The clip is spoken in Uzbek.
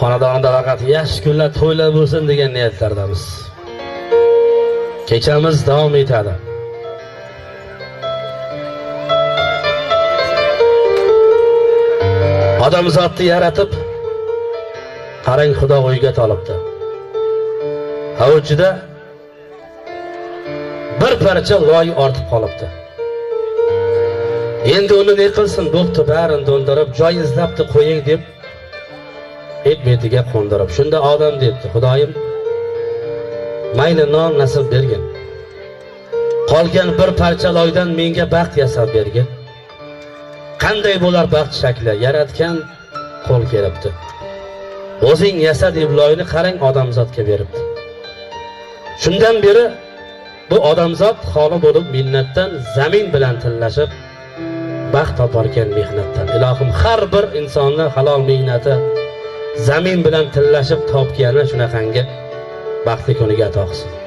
xonadonda faqat yaxshi kunlar to'ylar bo'lsin degan niyatlardamiz. Kechamiz davom etadi. Odamzodni yaratib qarang xudo o'yga tolibdi. Ha bir parcha loy ortib qolibdi. Endi uni ne qilsin bo'pti barini do'ndirib joy izlabdi qo'ying deb et betiga qo'ndirib shunda odam debdi xudoyim mayli non nasib bergin. Qolgan bir parcha loydan menga baxt yasab bergin. Qanday bo'lar baxt shakli? Yaratgan qo'l kelibdi. O'zing yasa deb loyni qarang odamzodga beribdi. Shundan beri bu odamzod xoli bo'lib minnatdan zamin bilan tillashib baxt toparkan mehnatdan. Ilohim har bir insonni halol mehnati zamin bilan tillashib topgani shunaqangi baxtli kuniga ato qilsin.